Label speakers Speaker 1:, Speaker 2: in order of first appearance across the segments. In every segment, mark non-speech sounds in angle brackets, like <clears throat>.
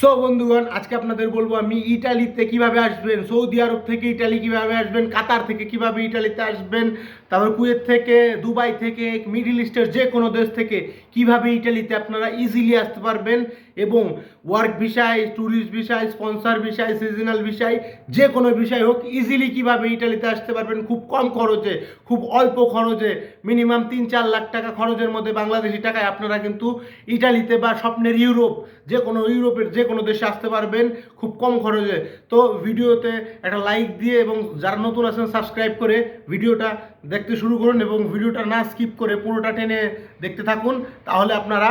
Speaker 1: So বন্ধুগণ, আজকে আপনাদের বলব আমি ইটালিতে কীভাবে আসবেন? সৌদি আরব থেকে ইটালি কীভাবে আসবেন? কাতার থেকে কীভাবে ইটালিতে আসবেন? তারপর কুয়েত থেকে, দুবাই থেকে, মিডিল ইস্টের যে কোনো দেশ থেকে কীভাবে ইটালিতে আপনারা ইজিলি আসতে পারবেন এবং ওয়ার্ক বিষয় ট্যুরিস্ট বিষয় স্পন্সর বিষয় সিজনাল বিষয় যে কোনো বিষয় হোক ইজিলি কীভাবে ইটালিতে আসতে পারবেন? খুব কম খরচে, খুব অল্প খরচে মিনিমাম তিন চার লাখ টাকা খরচের মধ্যে বাংলাদেশি টাকায় আপনারা কিন্তু ইটালিতে বা স্বপ্নের ইউরোপ, যে কোনো ইউরোপের যে কোনো দেশে আসতে পারবেন খুব কম খরচে। তো ভিডিওতে একটা লাইক দিয়ে এবং যারা নতুন আছেন সাবস্ক্রাইব করে ভিডিওটা দেখতে শুরু করুন এবং ভিডিওটা না স্কিপ করে পুরোটা টেনে দেখতে থাকুন। তাহলে আপনারা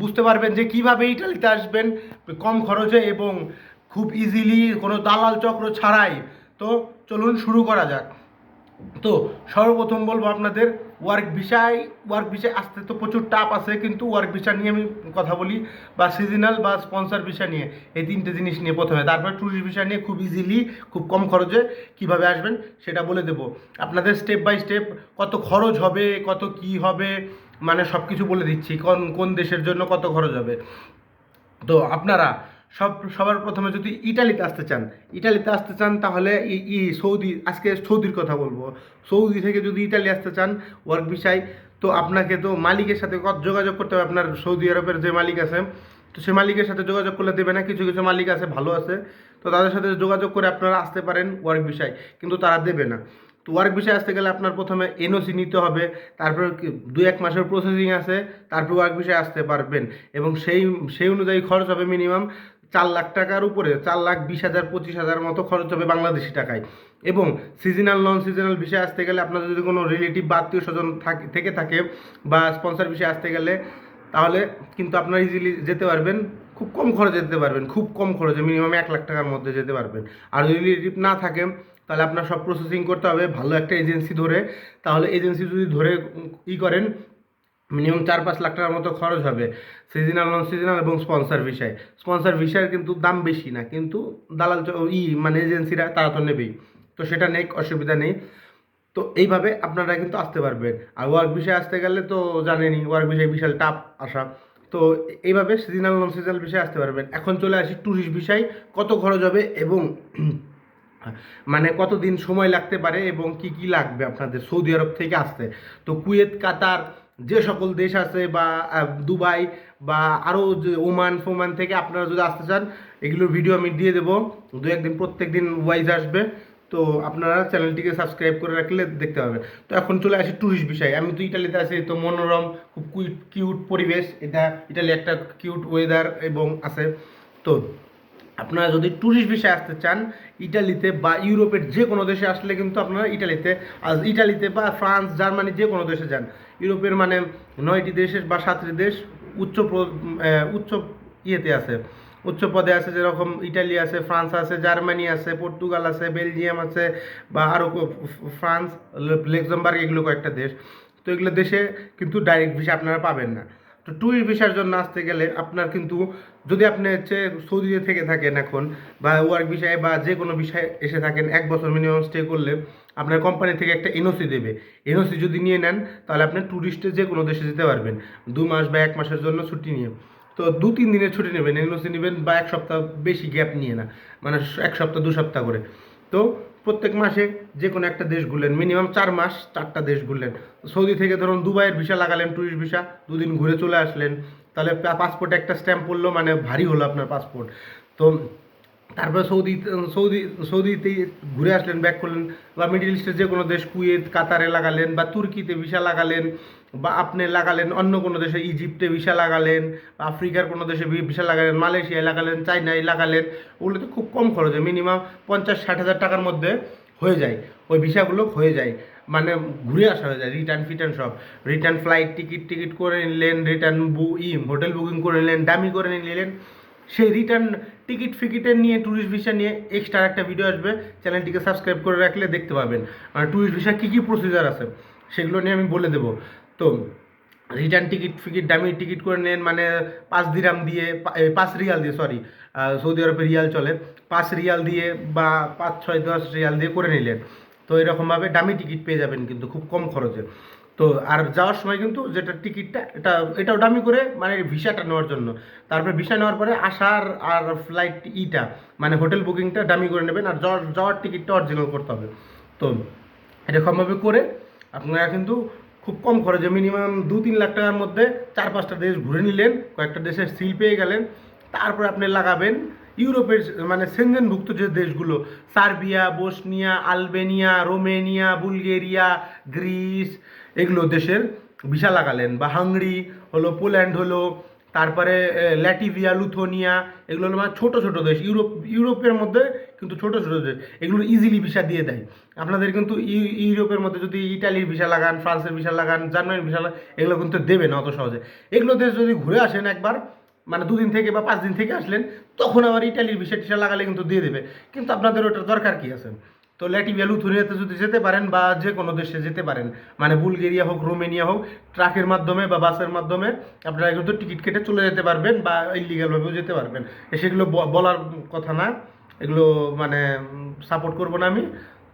Speaker 1: বুঝতে পারবেন যে কীভাবে ইটালিতে আসবেন, কম খরচে এবং খুব ইজিলি কোনো দালাল চক্র ছাড়াই। তো চলুন শুরু করা যাক। তো সর্বপ্রথম বলব আপনাদের ওয়ার্ক বিষয় ওয়ার্ক বিষয় আসতে তো প্রচুর টাপ আছে, কিন্তু ওয়ার্ক বিষয় নিয়ে আমি কথা বলি, বা সিজনাল বা স্পন্সর বিষয় নিয়ে, এই তিনটে জিনিস নিয়ে প্রথমে। তারপর ট্যুরিস্ট বিষয় নিয়ে খুব ইজিলি খুব কম খরচে কীভাবে আসবেন সেটা বলে দেবো। আপনাদের স্টেপ বাই স্টেপ কত খরচ হবে, কত কি হবে মানে সব কিছু বলে দিচ্ছি, কোন কোন দেশের জন্য কত খরচ হবে। তো আপনারা সব, সবার প্রথমে যদি ইটালিতে আসতে চান, ইটালিতে আসতে চান তাহলে ই সৌদি, আজকে সৌদির কথা বলব। সৌদি থেকে যদি ইটালি আসতে চান ওয়ার্ক বিষয় তো আপনাকে তো মালিকের সাথে যোগাযোগ করতে হবে। আপনার সৌদি আরবের যে মালিক আছে, তো সে মালিকের সাথে যোগাযোগ করলে দেবে না, কিছু কিছু মালিক আছে, ভালো আছে। তো তাদের সাথে যোগাযোগ করে আপনারা আসতে পারেন ওয়ার্ক বিষয় কিন্তু তারা দেবে না। তো ওয়ার্ক বিষয়ে আসতে গেলে আপনার প্রথমে এনওসি নিতে হবে, তারপর দু এক মাসের প্রসেসিং আছে, তারপর ওয়ার্ক বিষয়ে আসতে পারবেন। এবং সেই সেই অনুযায়ী খরচ হবে মিনিমাম চার লাখ টাকার উপরে চার লাখ বিশ হাজার, পঁচিশ হাজার মতো খরচ হবে বাংলাদেশি টাকায়। এবং সিজনাল নন সিজনাল বিষয়ে আসতে গেলে আপনার যদি কোনো রিলেটিভ বা আত্মীয় স্বজন থাকে থেকে বা স্পন্সর বিষয়ে আসতে গেলে, তাহলে কিন্তু আপনারা ইজিলি যেতে পারবেন। খুব কম খরচে যেতে পারবেন, খুব কম খরচে মিনিমাম এক লাখ টাকার মধ্যে যেতে পারবেন। আর যদি রিলেটিভ না থাকে, তাহলে আপনার সব প্রসেসিং করতে হবে। ভালো একটা এজেন্সি ধরে, তাহলে এজেন্সি যদি ধরে ই করেন মিনিমাম চার পাঁচ লাখ টাকার মতো খরচ হবে সিজনাল নন সিজনাল এবং স্পন্সর বিষয় স্পন্সর বিষয়ের কিন্তু দাম বেশি না, কিন্তু দালাল ই মানে এজেন্সিরা তারা তো নেবেই। তো সেটা নেই অসুবিধা নেই। তো এইভাবে আপনারা কিন্তু আসতে পারবেন। আর ওয়ার্ক বিষয়ে আসতে গেলে তো জানেনই ওয়ার্ক বিষয়ে বিশাল টাফ আসা। তো এইভাবে সিজনাল নন সিজনাল বিষয়ে আসতে পারবেন। এখন চলে আসি ট্যুরিস্ট বিষয় কত খরচ হবে এবং <clears throat> মানে কতদিন সময় লাগতে পারে এবং কি কি লাগবে আপনাদের সৌদি আরব থেকে আসতে। তো কুয়েত, কাতার যে সকল দেশ আছে বা দুবাই বা আরও যে ওমান, ফোমান থেকে আপনারা যদি আসতে চান, এগুলোর ভিডিও আমি দিয়ে দেবো। দু একদিন প্রত্যেক দিন ওয়াইজ আসবে। তো আপনারা চ্যানেলটিকে সাবস্ক্রাইব করে রাখলে দেখতে পাবেন। তো এখন চলে আসি ট্যুরিস্ট বিষয়। আমি তো ইটালিতে আছি, তো মনোরম, খুব কিউট পরিবেশ। এটা ইটালি একটা কিউট ওয়েদার এবং আছে। তো আপনারা যদি ট্যুরিস্ট বিষয়ে আসতে চান ইটালিতে বা ইউরোপের যে কোনো দেশে আসলে কিন্তু আপনারা ইটালিতে ইটালিতে বা ফ্রান্স জার্মানি যে কোনো দেশে যান। ইউরোপের মানে নয়টি দেশের বা সাতটি দেশ উচ্চ উচ্চ ইয়েতে আছে। উচ্চ পদে আছে যেরকম ইটালি আছে ফ্রান্স আছে জার্মানি আছে পর্তুগাল আছে বেলজিয়াম আছে বা আরও ফ্রান্স লেক্সেমবার্গ এগুলো কয়েকটা দেশ। তো এগুলো দেশে কিন্তু ডাইরেক্ট ভিসা আপনারা পাবেন না। তো ট্যুরিস্ট ভিসার জন্য আসতে গেলে আপনার কিন্তু, যদি আপনি হচ্ছে সৌদিতে থেকে থাকেন এখন, বা ওয়ার্ক বিষয়ে বা যে কোনো বিষয়ে এসে থাকেন, এক বছর মিনিমাম স্টে করলে আপনার কোম্পানি থেকে একটা এনওসি দেবে। এনওসি যদি নিয়ে নেন, তাহলে আপনি ট্যুরিস্টে যে কোনো দেশে যেতে পারবেন। দু মাস বা এক মাসের জন্য ছুটি নিয়ে। তো দু তিন দিনের ছুটি নেবেন এনওসি নেবেন বা এক সপ্তাহ বেশি গ্যাপ নিয়ে না। মানে এক সপ্তাহ, দু সপ্তাহ করে। তো প্রত্যেক মাসে যে কোনো একটা দেশ ঘুরলেন মিনিমাম চার মাস চারটা দেশ ঘুরলেন। সৌদি থেকে ধরুন দুবাইয়ের ভিসা লাগালেন ট্যুরিস্ট ভিসা দুদিন ঘুরে চলে আসলেন। তাহলে পাসপোর্টে একটা স্ট্যাম্প পড়ল মানে ভারী হলো আপনার পাসপোর্ট তো তারপরে সৌদি সৌদি, সৌদিতে ঘুরে আসলেন ব্যাক করলেন, বা মিডিল ইস্টের যে কোনো দেশ কুয়েত কাতারে লাগালেন, বা তুর্কিতে ভিসা লাগালেন, বা আপনি লাগালেন অন্য কোনো দেশে ইজিপ্টে ভিসা লাগালেন আফ্রিকার কোনো দেশে ভিসা লাগালেন মালয়েশিয়ায় লাগালেন চাইনায় লাগালেন, ওগুলোতে খুব কম খরচে মিনিমাম পঞ্চাশ, ষাট হাজার টাকার মধ্যে হয়ে যায়, ওই ভিসাগুলো হয়ে যায় মানে ঘুরে আসা হয়ে যায় রিটার্ন ফিটার্ন সব রিটার্ন ফ্লাইট টিকিট টিকিট করে নিলেন রিটার্ন বু ই হোটেল বুকিং করে নিলেন দামি করে নিলেন সেই রিটার্ন টিকিট ফিকিটের নিয়ে ট্যুরিস্ট ভিসা নিয়ে এক্সট্রা একটা ভিডিও আসবে। চ্যানেলটিকে সাবস্ক্রাইব করে রাখলে দেখতে পাবেন। আর ট্যুরিস্ট ভিসা কী কী প্রসিজার আছে, সেগুলো নিয়ে আমি বলে দেবো। তো রিটার্ন টিকিট ফিকিট দামি টিকিট করে নেন মানে পাঁচ দিরাম দিয়ে পাঁচ রিয়াল দিয়ে সরি সৌদি আরবে রিয়াল চলে। পাঁচ রিয়াল দিয়ে বা পাঁচ, ছয়, দশ রিয়াল দিয়ে করে নিলেন। তো এরকমভাবে দামি টিকিট পেয়ে যাবেন কিন্তু খুব কম খরচে। তো আর যাওয়ার সময় কিন্তু যেটা টিকিটটা, এটা, এটাও দামি করে মানে ভিসাটা নেওয়ার জন্য। তারপরে ভিসা নেওয়ার পরে আসার আর ফ্লাইট ইটা মানে হোটেল বুকিংটা দামি করে নেবেন আর যাওয়ার যাওয়ার টিকিটটা অরিজিনাল করতে হবে। তো এরকমভাবে করে আপনারা কিন্তু খুব কম খরচে মিনিমাম দু তিন লাখ টাকার মধ্যে চার পাঁচটা দেশ ঘুরে নিলেন, কয়েকটা দেশের সিল পেয়ে গেলেন, তারপরে আপনি লাগাবেন ইউরোপের মানে সেনজেনভুক্ত যে দেশগুলো, Serbia, Bosnia, Albania, Romania, Bulgaria, Greece, এগুলো দেশের ভিসা লাগালেন বা হাঙ্গরি হলো, পোল্যান্ড হলো, তারপরে ল্যাটিভিয়া, লুথোনিয়া, এগুলো হলো মানে ছোটো ছোটো দেশ। ইউরোপ, ইউরোপের মধ্যে কিন্তু ছোটো ছোটো দেশ। এগুলো ইজিলি ভিসা দিয়ে দেয়। আপনাদের কিন্তু ইউ- ইউরোপের মধ্যে যদি ইটালির ভিসা লাগান, ফ্রান্সের ভিসা লাগান, জার্মানির ভিসা লাগান, এগুলো কিন্তু দেবে না অত সহজে। এগুলো দেশ যদি ঘুরে আসেন একবার মানে দুদিন থেকে বা পাঁচ দিন থেকে আসলেন, তখন আবার ইটালির ভিসা টিসা লাগালে কিন্তু দিয়ে দেবে। কিন্তু আপনাদের ওটার দরকার কি আছে? তো ল্যাটিভিয়া লুথুনিয়াতে যদি যেতে পারেন বা যে কোনো দেশে যেতে পারেন মানে বুলগেরিয়া হোক, রোমেনিয়া হোক, ট্রাকের মাধ্যমে বা বাসের মাধ্যমে আপনারা কিন্তু টিকিট কেটে চলে যেতে পারবেন বা ইলিগালভাবেও যেতে পারবেন। সেগুলো বলার কথা না, এগুলো মানে সাপোর্ট করব না আমি।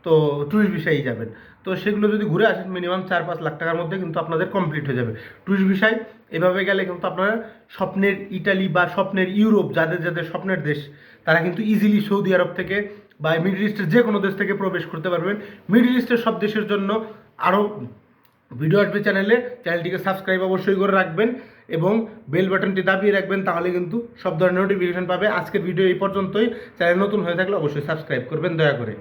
Speaker 1: তো ট্যুরিস্ট ভিসাই যাবেন। তো সেগুলো যদি ঘুরে আসেন মিনিমাম চার পাঁচ লাখ টাকার মধ্যে কিন্তু আপনাদের কমপ্লিট হয়ে যাবে। ট্যুরিস্ট ভিসায় এভাবে গেলে কিন্তু আপনারা স্বপ্নের ইটালি বা স্বপ্নের ইউরোপ, যাদের যাদের স্বপ্নের দেশ, তারা কিন্তু ইজিলি সৌদি আরব থেকে বা মিডল ইস্টের যে কোনো দেশ থেকে প্রবেশ করতে পারবেন। মিডল ইস্টের সব দেশের জন্য আরও ভিডিও আসবে চ্যানেলে চ্যানেলটিকে সাবস্ক্রাইব অবশ্যই করে রাখবেন এবং বেল বাটনটি দাবিয়ে রাখবেন, তাহলে কিন্তু সব ধরনের নোটিফিকেশন পাবে। আজকের ভিডিও এই পর্যন্তই। চ্যানেল নতুন হয়ে থাকলে অবশ্যই সাবস্ক্রাইব করবেন, দয়া করে।